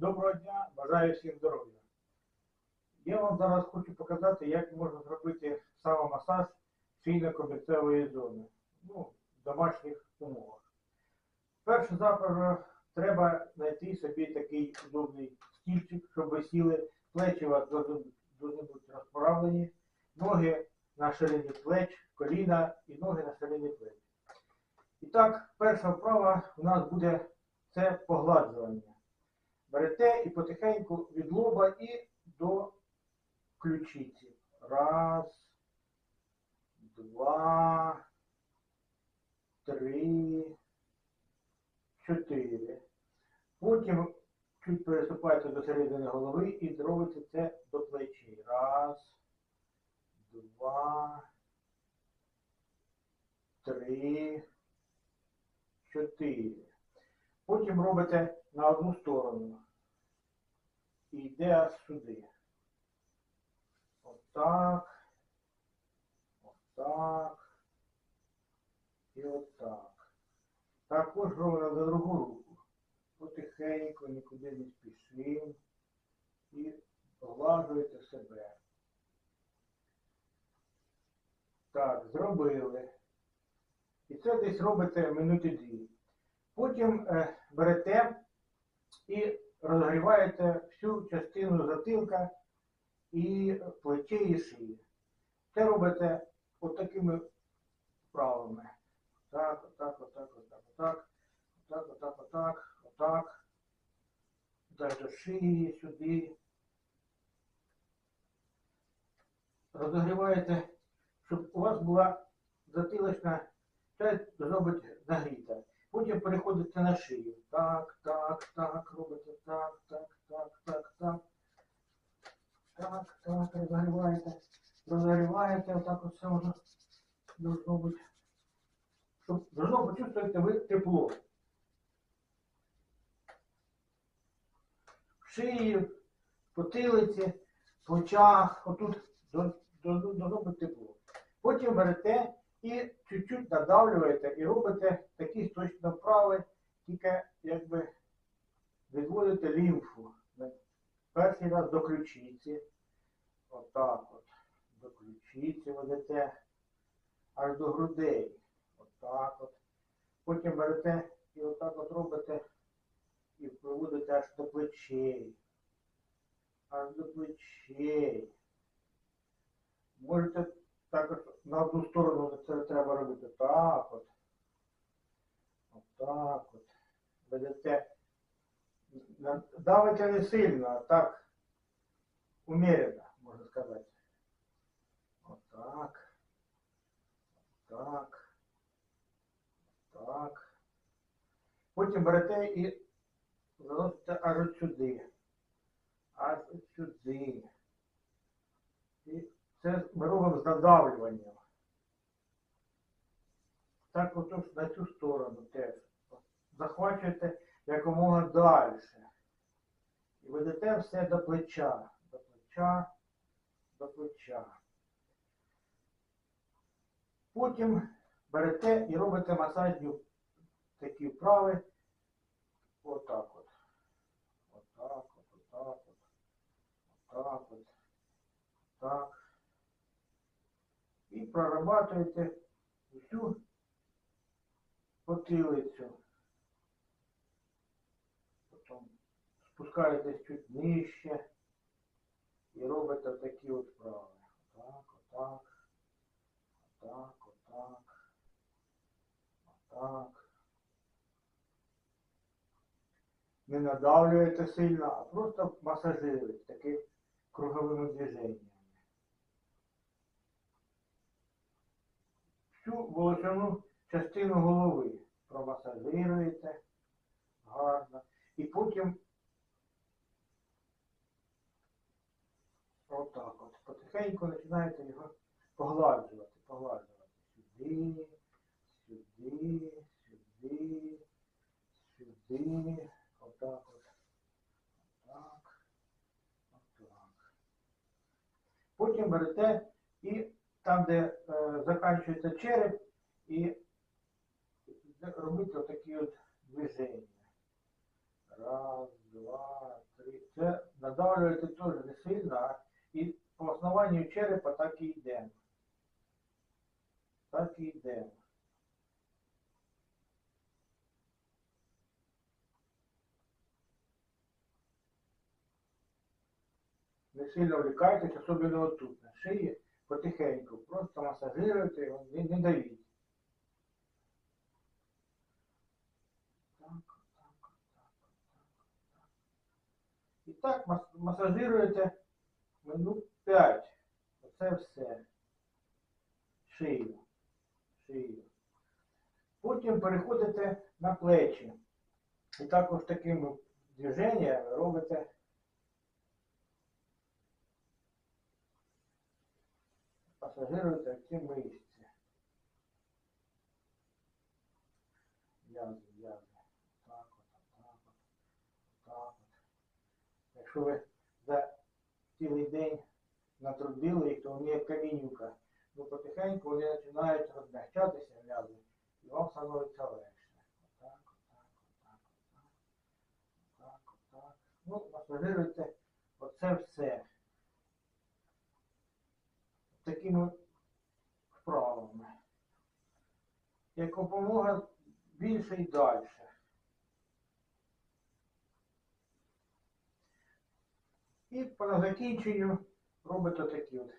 Доброго дня, бажаю всім здоров'я. Я вам зараз хочу показати, як можна зробити самомасаж шийно-комірцевої зони ну, в домашніх умовах. Перше заправо треба знайти собі такий удобний стільчик, щоб ви сіли, плечі у вас повинні бути розправлені, ноги на ширині плеч, коліна і ноги на ширині плеч. І так, перша вправа у нас буде це погладжування. Берете і потихеньку від лоба і до ключиці. Раз, два, три, чотири. Потім чуть переступаєте до середини голови і зробите це до плечей. Раз, два, три, чотири. Потім робите на одну сторону. І йде аж сюди. Отак. Отак. І отак. Також робимо за другу руку. Потихеньку, нікуди не спішимо. І поглажуєте себе. Так, зробили. І це десь робите минути дві. Потім е, берете і розгріваєте всю частину затилка і плечей і шиї. Це робите отакими вправами. Так, отак, отак, отак, отак, отак, отак, отак, отак. До шиї сюди. Розогріваєте, щоб у вас була затилочна должна бути нагріта. Потім переходите на шию. Так, так, так, робите так, так, так, так, так. Так, так, розгріваєте. Розгріваєте, отак от все воно должно бути. Щоб должно почувствувати ви тепло. В шиї, потилиці, в очах, отут до- до- должно бути тепло. Потім берете і чуть-чуть надавлюєте і робите такі точно вправи, тільки якби відводите лімфу. Перший раз до ключиці. Отак от. До ключиці ведете аж до грудей. Отак от. Потім берете і отак от робите і приводите аж до плечей. Аж до плечей. Можете також на одну сторону це треба робити так от. Отак от. Ведете. На- Давите не сильно, а так умеренно, можна сказати. Отак. Так. Так. Потім берете і заносите аж от сюди. Аж от сюди. І це ми робимо з надавлюванням. Так отож на цю сторону теж. Захвачуєте якомога далі. І ведете все до плеча. До плеча, до плеча. Потім берете і робите масажні такі вправи. Отак от. Отак от, отак от. Отак от. Так. Прорабатуєте всю потилицю. Потім спускаєтесь чуть нижче і робите такі от вправи. Отак, отак, отак, отак, отак. Не надавлюєте сильно, а просто масажируєте такі круговими движеннями. Всю волосяну частину голови промасажируєте гарно. І потім отак от. Потихеньку починаєте його погладжувати, погладжувати. Сюди, сюди, сюди, сюди. Отак от. Отак. Отак. Потім берете і там, де е, закінчується череп, і робити отакі от движення. Раз, два, три. Це надавлюєте теж не сильно, і по основанню черепа так і йдемо. Так і йдемо. Не сильно влікайтесь, особливо отут, на шиї, потихеньку. Просто масажируйте, його, не, не давіть. І так масажируєте минут 5. Оце все. Шию. Шию. Потім переходите на плечі. І також такими движеннями робите пасажируєте ці мишці. Язи, язи. Так от, так от, так от. Якщо ви за цілий день натрудили то вони як камінюка. Ну потихеньку вони починають розмягчатися м'язи, і вам становиться легше. Отак, отак, отак, отак, отак, отак. Ну, масажируйте оце все. Такими вправами. Як допомога більше і далі. І по закінченню робите такі от.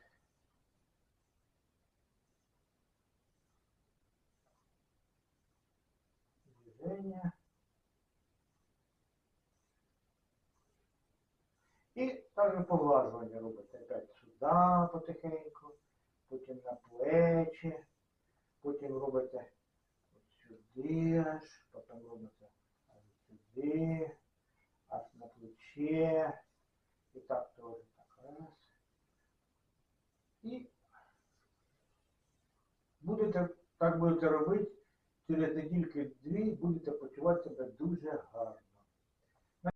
Движення. Також поглажування робите. Опять сюди потихеньку, потім на плечі, потім робите сюди аж, потім робите аж сюди, аж на плече. І так теж так раз. І будете, так будете робити, через недільки дві будете почувати себе дуже гарно.